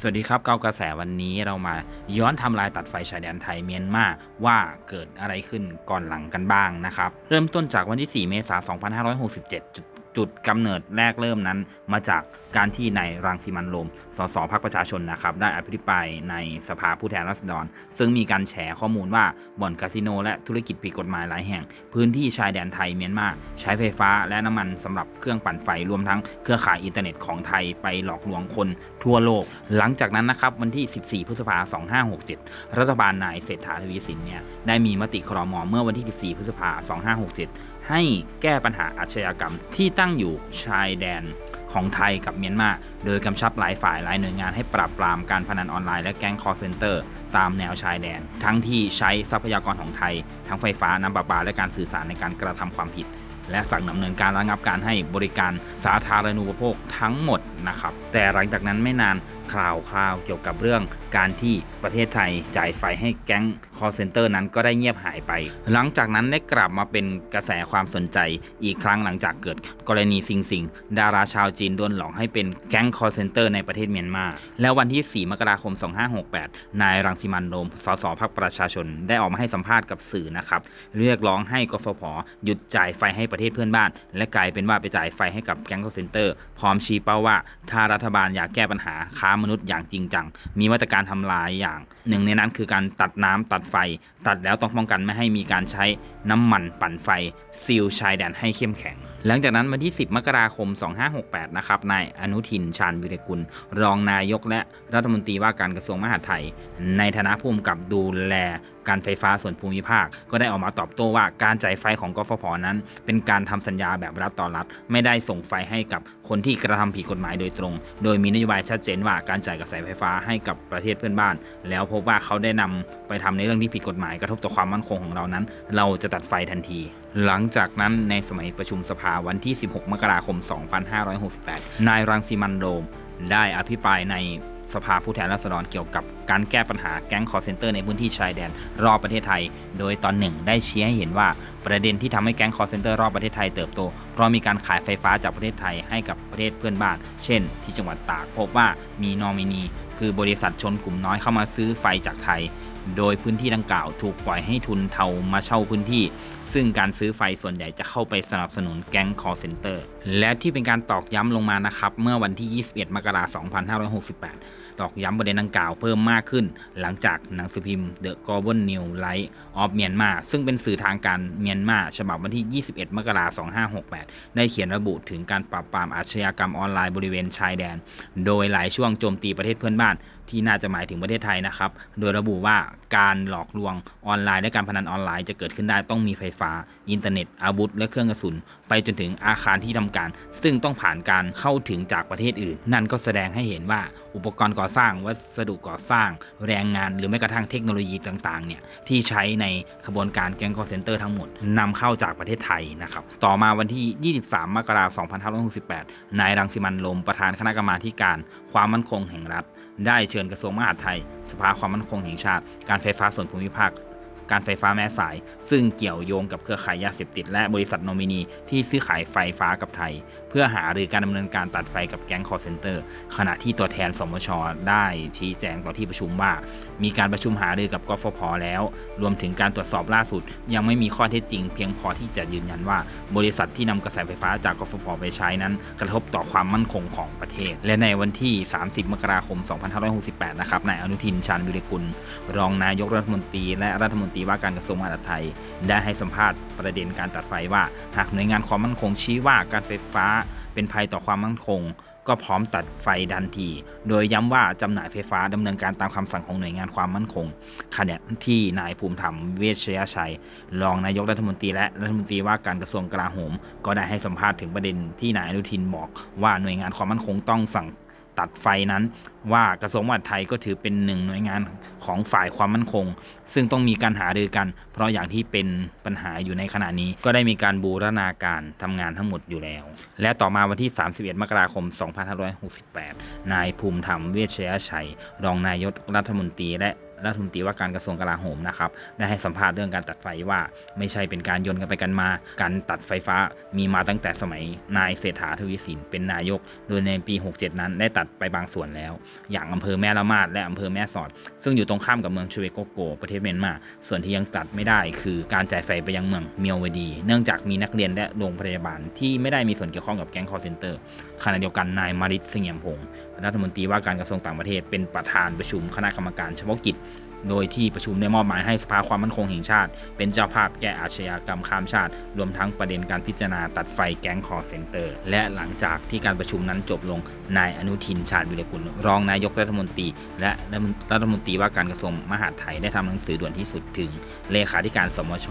สวัสดีครับเกากระแสวันนี้เรามาย้อนทำลายตัดไฟชายแดนไทยเมียนมาว่าเกิดอะไรขึ้นก่อนหลังกันบ้างนะครับ เริ่มต้นจากวันที่ 4 เมษายน 2567จุด จุดกำเนิดแรกเริ่มนั้น มาจากการที่นายรังสิมันโรมสสพรรคประชาชนนะครับ ได้อภิปรายในสภาผู้แทนราษฎร ซึ่งมีการแฉข้อมูลว่าบ่อนคาสิโนและธุรกิจผิดกฎหมายหลายแห่ง พื้นที่ชายแดนไทยเมียนมาใช้ไฟฟ้าและน้ำมันสำหรับเครื่องปั่นไฟรวมทั้งเครือข่ายอินเทอร์เน็ตของไทยไปหลอกลวงคนทั่วโลก หลังจากนั้นนะครับวันที่ 14 พฤษภาคม 2567 รัฐบาลนายเศรษฐาทวีสินเนี่ยได้มีมติครมเมื่อวันที่ 14 พฤษภาคม 2567 ให้แก้ปัญหาอาชญากรรมที่ตั้งอยู่ชายแดนของไทยกับเมียนมา โดยกำชับหลายฝ่ายหลายหน่วยงานให้ปราบปรามการพนันออนไลน์และแก๊งคอร์เซนเตอร์ ตามแนวชายแดน ทั้งที่ใช้ทรัพยากรของไทย ทั้งไฟฟ้าน้ำประปาและการสื่อสารในการกระทำความผิด และสั่งดำเนินการระงับการให้บริการสาธารณูปโภคทั้งหมดนะครับ แต่หลังจากนั้นไม่นานข่าวคราวเกี่ยวกับเรื่องการที่ประเทศไทยจ่ายไฟให้แก๊งคอร์เซ็นเตอร์นั้นก็ได้เงียบหายไป หลังจากนั้นได้กลับมาเป็นกระแสความสนใจอีกครั้งหลังจากเกิดกรณีซิงซิงดาราชาวจีนโดนหลอกให้เป็นแก๊งคอร์เซ็นเตอร์ในประเทศเมียนมา แล้ววันที่ 4 มกราคม 2568 นายรังสิมันโรม สสพรรคประชาชน ได้ออกมาให้สัมภาษณ์กับสื่อนะครับ เรียกร้องให้กฟผหยุดจ่ายไฟให้ประเทศเพื่อนบ้าน และกลายเป็นว่าไปจ่ายไฟให้กับแก๊งคอร์เซ็นเตอร์ พร้อมชี้เป้าว่า ถ้ารัฐบาลอยากแก้ปัญหาค้ามนุษย์อย่างจริงจัง มีมาตรการทำลายอย่าง หนึ่งในนั้นคือการตัดน้ำตัดไฟ ตัดแล้วต้องป้องกันไม่ให้มีการใช้น้ำมันปั่นไฟซีลชายแดนให้เข้มแข็ง หลังจากนั้นวันที่ 10 มกราคม 2568 นะครับ นายอนุทินชาญวิรกุล รองนายกและรัฐมนตรีว่าการกระทรวงมหาดไทย ในฐานะผู้กำกับดูแล การไฟฟ้าส่วนภูมิภาค ก็ได้ออกมาตอบโต้ว่าการจ่ายไฟของกฟผนั้น เป็นการทำสัญญาแบบรัฐต่อรัฐ ไม่ได้ส่งไฟให้กับคนที่กระทำผิดกฎหมายโดยตรง โดยมีนโยบายชัดเจนว่าการจ่ายกระแสไฟฟ้าให้กับประเทศเพื่อนบ้าน แล้วพบว่าเขาได้นำไปทำในเรื่องที่ผิดกฎหมายกระทบต่อความมั่นคงของเรานั้น เราจะตัดไฟทันที หลังจากนั้นในสมัยประชุมสภาวันที่ 16 มกราคม 2568 นายรังสิมันโรมได้อภิปรายใน สภาผู้แทนราษฎรเกี่ยวกับการแก้ปัญหาแก๊งคอร์เซนเตอร์ในพื้นที่ชายแดนรอบประเทศไทย โดยตอนหนึ่งได้ชี้ให้เห็นว่าประเด็นที่ทำให้แก๊งคอร์เซนเตอร์รอบประเทศไทยเติบโต เพราะมีการขายไฟฟ้าจากประเทศไทยให้กับประเทศเพื่อนบ้าน เช่น ที่จังหวัดตากพบว่ามีนอมินี คือบริษัทชนกลุ่มน้อยเข้ามาซื้อไฟจากไทย โดยพื้นที่ดังกล่าวถูกปล่อยให้ทุนเทามาเช่าพื้นที่ ซึ่งการซื้อไฟส่วนใหญ่จะเข้าไปสนับสนุนแก๊งคอร์เซนเตอร์ และที่เป็นการตอกย้ำลงมานะครับ เมื่อวันที่ 21 มกราคม 2568 ตอกย้ำประเด็นดังกล่าวเพิ่มมากขึ้น หลังจากหนังสือพิมพ์ The Global New Light of Myanmar ซึ่งเป็นสื่อทางการเมียนมาฉบับวันที่ 21 มกราคม 2568 ได้เขียนระบุถึงการปราบปรามอาชญากรรมออนไลน์บริเวณชายแดน โดยหลายช่วงโจมตีประเทศเพื่อนบ้านที่น่าจะหมายถึงประเทศไทยนะครับ โดยระบุว่าการหลอกลวงออนไลน์และการพนันออนไลน์จะเกิดขึ้นได้ต้องมีไฟฟ้า อินเทอร์เน็ต อาวุธ และเครื่องกระสุน ไปจนถึงอาคารที่ทำการ ซึ่งต้องผ่านการเข้าถึงจากประเทศอื่น นั่นก็แสดงให้เห็นว่าอุปกรณ์ก่ออสร้างวัสดุก่อสร้างแรงงาน หรือแม้กระทั่งเทคโนโลยีต่างๆเนี่ยที่ใช้ในขบวนการแก๊งคอร์เซนเตอร์ทั้งหมดนำเข้าจากประเทศไทยนะครับต่อมาวันที่ 23 มกราคม 2568 นายรังสิมันต์โรมประธานคณะกรรมาการความมั่นคงแห่งรัฐ ได้เชิญกระทรวงมหาดไทย สภาความมั่นคงแห่งชาติ การไฟฟ้าส่วนภูมิภาคการไฟฟ้าแม่สาย ซึ่งเกี่ยวโยงกับเครือข่ายยาเสพติดและบริษัทโนมินีที่ซื้อขายไฟฟ้ากับไทย พื่อหารือการดำเนินการตัดไฟกับแก๊งคอร์เซนเตอร์ขณะที่ตัวแทนสมช ได้ชี้แจงต่อที่ประชุมว่า มีการประชุมหารือกับกฟผแล้ว รวมถึงการตรวจสอบล่าสุด ยังไม่มีข้อเท็จจริง เพียงพอที่จะยืนยันว่า บริษัทที่นำกระแสไฟฟ้าจากกฟผไปใช้นั้น กระทบต่อความมั่นคงของประเทศ และในวันที่ 30 มกราคม 2568 นะครับนายอนุทินชาญวิรกุล รองนายกรัฐมนตรี และรัฐมนตรีว่าการกระทรวงมหาดไทย ได้ให้สัมภาษณ์ประเด็นการตัดไฟว่า หากหน่วยงานความมั่นคงชี้ว่าการไฟฟ้า เป็นภัยต่อความมั่นคง ก็พร้อมตัดไฟดันที โดยย้ำว่าจำหน่ายไฟฟ้าดำเนินการตามคำสั่งของหน่วยงานความมั่นคงขณะที่นายภูมิธรรมเวชยชัย รองนายกรัฐมนตรีและรัฐมนตรีว่าการกระทรวงกลาโหม ก็ได้ให้สัมภาษณ์ถึงประเด็นที่นายอนุทินบอกว่าหน่วยงานความมั่นคงต้องสั่ง ตัดไฟนั้น ว่ากระทรวงมหาดไทยก็ถือเป็นหนึ่งหน่วยงานของฝ่ายความมั่นคง ซึ่งต้องมีการหารือกัน เพราะอย่างที่เป็นปัญหาอยู่ในขณะนี้ ก็ได้มีการบูรณาการทำงานทั้งหมดอยู่แล้ว และต่อมาวันที่ 31 มกราคม 2568 นายภูมิธรรมเวชยชัย รองนายกรัฐมนตรีและ รัฐมนตรีว่าการกระทรวงกลาโหมนะครับได้ให้สัมภาษณ์เรื่องการตัดไฟว่า ไม่ใช่เป็นการยนกันไปกันมา การตัดไฟฟ้ามีมาตั้งแต่สมัยนายเศรษฐาทวีสินเป็นนายก โดยในปี 67 นั้นได้ตัดไปบางส่วนแล้ว อย่างอำเภอแม่ละมาดและอำเภอแม่สอด ซึ่งอยู่ตรงข้ามกับเมืองชเวโกโก ประเทศเมียนมา ส่วนที่ยังตัดไม่ได้คือการจ่ายไฟไปยังเมืองเมียววดี เนื่องจากมีนักเรียนและโรงพยาบาลที่ไม่ได้มีส่วนเกี่ยวข้องกับแก๊งคอร์เซนเตอร์ขณะเดียวกันนายมาริตเสงี่ยมพงศ์รัฐมนตรีว่าการกระทรวงต่างประเทศเป็นประธานประชุมคณะกรรมการเฉพาะกิจ โดยที่ประชุมได้มอบหมายให้สภาความมั่นคงแห่งชาติ เป็นเจ้าภาพแก้อาชญากรรมข้ามชาติ รวมทั้งประเด็นการพิจารณาตัดไฟแก๊งคอร์เซนเตอร์ และหลังจากที่การประชุมนั้นจบลงนายอนุทินชาญวิรกุลรองนายกรัฐมนตรี และรัฐมนตรีว่าการกระทรวงมหาดไทยได้ทำหนังสือด่วนที่สุดถึง เลขาธิการสมช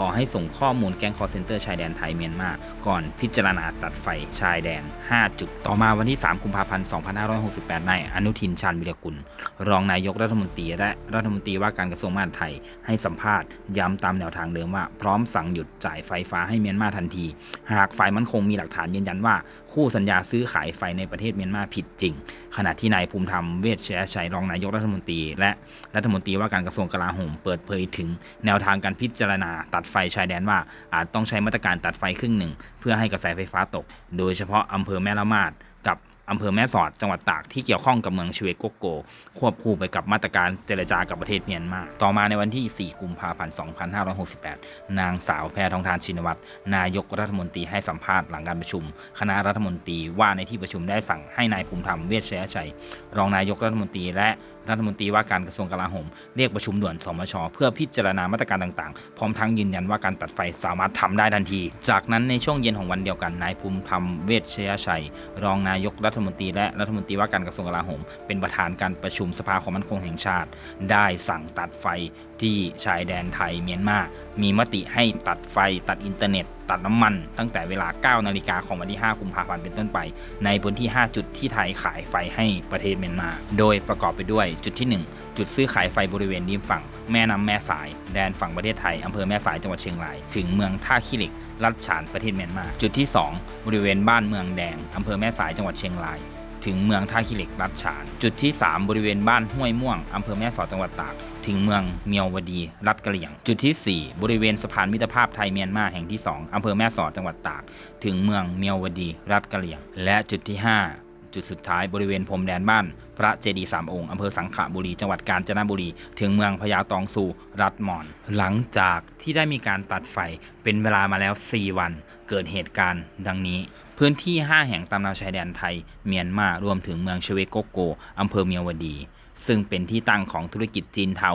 ขอให้ส่งข้อมูลแก๊งคอร์เซนเตอร์ชายแดนไทยเมียนมาก่อนพิจารณาตัดไฟชายแดน 5 จุด ต่อมาวันที่ 3 กุมภาพันธ์ 2568 นายอนุทินชาญวิรกุล รองนายกรัฐมนตรีและรัฐฐมนตรีว่าการกระทรวงมหาดไทยให้สัมภาษณ์ย้ำตามแนวทางเดิมว่า พร้อมสั่งหยุดจ่ายไฟฟ้าให้เมียนมาทันที หากฝ่ายมั่นคงมีหลักฐานยืนยันว่า คู่สัญญาซื้อขายไฟในประเทศเมียนมาผิดจริง ขณะที่นายภูมิธรรมเวชชยชัยรองนายกรัฐมนตรี และรัฐมนตรีว่าการกระทรวงกลาโหมเปิดเผยถึง แนวทางการพิจารณาตัดไฟชายแดนว่า อาจต้องใช้มาตรการตัดไฟครึ่งหนึ่ง เพื่อให้กระแสไฟฟ้าตก โดยเฉพาะอำเภอแม่ละมาด อำเภอแม่สอดจังหวัดตากที่เกี่ยวข้องกับเมืองชเวโกโก ควบคู่ไปกับมาตรการเจรจากับประเทศเมียนมา ต่อมาในวันที่ 4 กุมภาพันธ์ 2568 นางสาวแพทองทานชินวัตรนายกรัฐมนตรีให้สัมภาษณ์หลังการประชุม คณะรัฐมนตรีว่าในที่ประชุมได้สั่งให้นายภูมิธรรมเวชชยชัย รองนายกรัฐมนตรีและ รัฐมนตรีว่าการกระทรวงกลาโหมเรียกประชุมด่วนสมช เพื่อพิจารณามาตรการต่างๆ พร้อมทั้งยืนยันว่าการตัดไฟสามารถทำได้ทันที จากนั้นในช่วงเย็นของวันเดียวกันนายภูมิธรรมเวชชยชัย รองนายกรัฐมนตรีและรัฐมนตรีว่าการกระทรวงกลาโหม เป็นประธานการประชุมสภาความมั่นคงแห่งชาติ ได้สั่งตัดไฟที่ชายแดนไทยเมียนมา มีมติให้ตัดไฟตัดอินเทอร์เน็ตตัดน้ำมัน ตั้งแต่เวลา 9 นาฬิกาของวันที่ 5 กุมภาพันธ์เป็นต้นไป ในพื้นที่ 5 จุดที่ไทยขายไฟให้ประเทศเมียนมา โดยประกอบไปด้วยจุดที่ 1จุดซื้อขายไฟบริเวณริมฝั่งแม่น้ำแม่สาย แดนฝั่งประเทศไทย อำเภอแม่สายจังหวัดเชียงราย ถึงเมืองท่าขี้เหล็ก รัฐฉานประเทศเมียนมา จุดที่ 2 บริเวณบ้านเมืองแดง อำเภอแม่สายจังหวัดเชียงราย ถึงเมืองท่าขี้เหล็กรัดฉาน จุดที่ 3 บริเวณบ้านห้วยม่วงอำเภอแม่สอดจังหวัดตาก ถึงเมืองเมียววดี รัฐกะเหลี่ยง จุดที่ 4 บริเวณสะพานมิตรภาพไทยเมียนมาแห่งที่ 2อำเภอแม่สอดจังหวัดตาก ถึงเมืองเมียววดี รัฐกะเหลี่ยง และจุดที่ 5 จุดสุดท้ายบริเวณพรมแดนบ้าน พระเจดีย์สามองค์อำเภอสังขบุรีจังหวัดกาญจนบุรี ถึงเมืองพญาตองซูรัฐมอน หลังจากที่ได้มีการตัดไฟเป็นเวลามาแล้ว 4 วัน เกิดเหตุการณ์ดังนี้ พื้นที่ 5 แห่งตามแนวชายแดนไทย เมียนมารวมถึงเมืองชเวโกโกอำเภอเมียวดี ซึ่งเป็นที่ตั้งของธุรกิจจีนเทา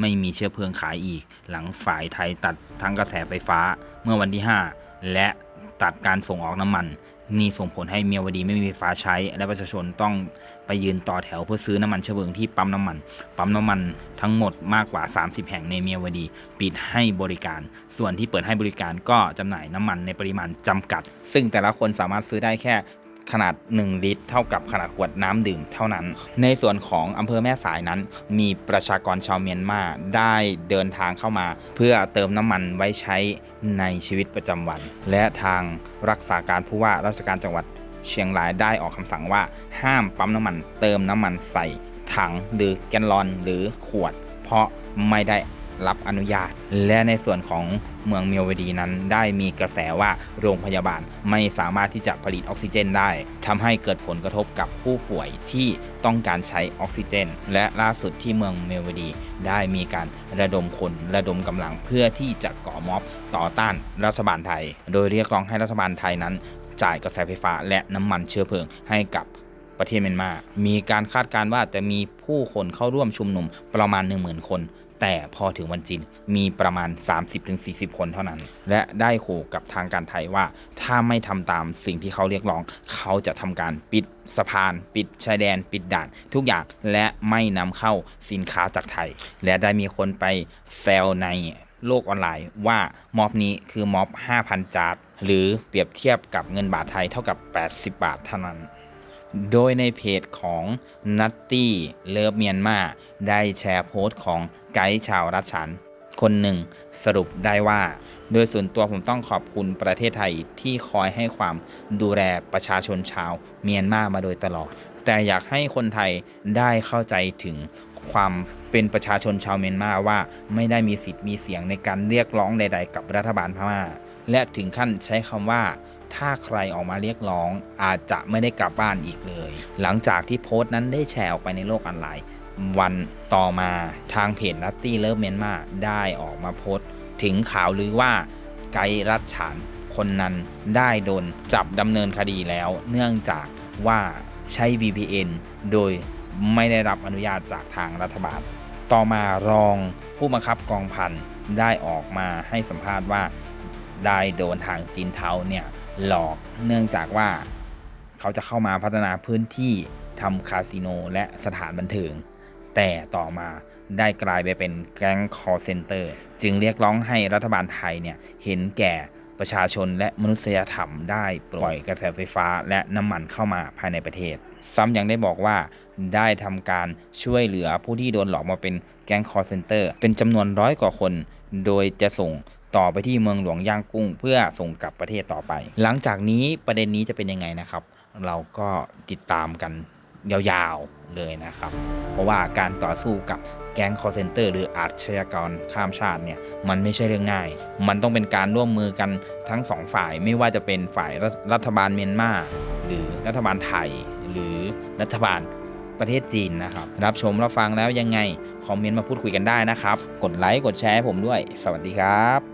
ไม่มีเชื้อเพลิงขายอีก หลังฝ่ายไทยตัดทั้งกระแสไฟฟ้า เมื่อวันที่ 5 และตัดการส่งออกน้ำมัน นี่ส่งผลให้เมียวดีไม่มีไฟฟ้าใช้ และประชาชนต้องไปยืนต่อแถวเพื่อซื้อน้ำมันเชื้อเพลิงที่ปั๊มน้ำมัน ปั๊มน้ำมันทั้งหมดมากกว่า 30 แห่งในเมียวดี ปิดให้บริการ ส่วนที่เปิดให้บริการก็จำหน่ายน้ำมันในปริมาณจำกัด ซึ่งแต่ละคนสามารถซื้อได้แค่ ขนาด 1 ลิตร เท่ากับขนาดขวดน้ำดื่มเท่านั้น ในส่วนของอำเภอแม่สายนั้น มีประชากรชาวเมียนมาได้เดินทางเข้ามา เพื่อเติมน้ำมันไว้ใช้ในชีวิตประจำวัน และทางรักษาการผู้ว่าราชการจังหวัดเชียงรายได้ออกคำสั่งว่า ห้ามปั๊มน้ำมัน เติมน้ำมันใส่ถังหรือแกนลอนหรือขวด เพราะไม่ได้ รับอนุญาต และในส่วนของเมืองเมียวดีนั้น ได้มีกระแสว่าโรงพยาบาลไม่สามารถที่จะผลิตออกซิเจนได้ทำให้เกิดผลกระทบกับผู้ป่วยที่ต้องการใช้ออกซิเจน และล่าสุดที่เมืองเมียวดี ได้มีการระดมคนระดมกำลังเพื่อที่จะก่อม็อบต่อต้านรัฐบาลไทย โดยเรียกร้องให้รัฐบาลไทยนั้น จ่ายกระแสไฟฟ้าและน้ำมันเชื้อเพลิงให้กับประเทศเมียนมา มีการคาดการณ์ว่าจะมีผู้คนเข้าร่วมชุมนุมประมาณ 10,000 คน แต่พอถึงวันจริงมีประมาณ 30-40 คนเท่านั้น และได้ขู่กับทางการไทยว่า ถ้าไม่ทำตามสิ่งที่เขาเรียกร้อง เขาจะทำการปิดสะพาน ปิดชายแดน ปิดด่าน ทุกอย่างและไม่นำเข้าสินค้าจากไทย และได้มีคนไปแซวในโลกออนไลน์ว่าม็อบนี้คือม็อบ 5,000 จาร์ดหรือเปรียบเทียบกับเงินบาทไทยเท่ากับ 80 บาทเท่านั้น โดยในเพจของนัตตี้เลิฟเมียนมาได้แชร์โพสต์ของไกด์ชาวรัชฉัน คนหนึ่งสรุปได้ว่า โดยส่วนตัวผมต้องขอบคุณประเทศไทยที่คอยให้ความดูแลประชาชนชาวเมียนมามาโดยตลอด แต่อยากให้คนไทยได้เข้าใจถึงความเป็นประชาชนชาวเมียนมาว่าไม่ได้มีสิทธิ์มีเสียงในการเรียกร้องใด ๆ กับรัฐบาลพม่า และถึงขั้นใช้คำว่า ถ้าใครออกมาเรียกร้อง อาจจะไม่ได้กลับบ้านอีกเลย หลังจากที่โพสต์นั้นได้แชร์ออกไปในโลกออนไลน์ วันต่อมาทางเพจนัตตี้เลิฟเมียนมาได้ออกมาโพสต์ ถึงข่าวลือว่าไกด์รัชฉานคนนั้นได้โดนจับดำเนินคดีแล้ว เนื่องจากว่าใช้ VPN โดยไม่ได้รับอนุญาตจากทางรัฐบาล ต่อมารองผู้บังคับกองพันได้ออกมาให้สัมภาษณ์ว่าได้โดนทางจีนเทาเนี่ย หลอกเนื่องจากว่าเขาจะเข้ามาพัฒนาพื้นที่ทำคาสิโนและสถานบันเทิง แต่ต่อมาได้กลายไปเป็นแก๊งคอร์เซนเตอร์ จึงเรียกร้องให้รัฐบาลไทยเนี่ยเห็นแก่ประชาชนและมนุษยธรรมได้ปล่อยกระแสไฟฟ้าและน้ำมันเข้ามาภายในประเทศ ซ้ำยังได้บอกว่าได้ทำการช่วยเหลือผู้ที่โดนหลอกมาเป็นแก๊งคอร์เซนเตอร์ เป็นจำนวนร้อยกว่าคน โดยจะส่ง ต่อไปที่เมืองหลวงย่างกุ้ง เพื่อส่งกลับประเทศต่อไป หลังจากนี้ประเด็นนี้จะเป็นยังไงนะครับ เราก็ติดตามกันยาวๆเลยนะครับ เพราะว่าการต่อสู้กับแก๊งคอร์เซนเตอร์หรืออาชญากรข้ามชาติเนี่ยมันไม่ใช่เรื่องง่าย มันต้องเป็นการร่วมมือกันทั้งสองฝ่ายไม่ว่าจะเป็นฝ่ายรัฐรัฐบาลเมียนมาหรือรัฐบาลไทย หรือรัฐบาลประเทศจีนนะครับ รับชมรับฟังแล้วยังไง คอมเมนต์มาพูดคุยกันได้นะครับ กดไลค์กดแชร์ให้ผมด้วย สวัสดีครับ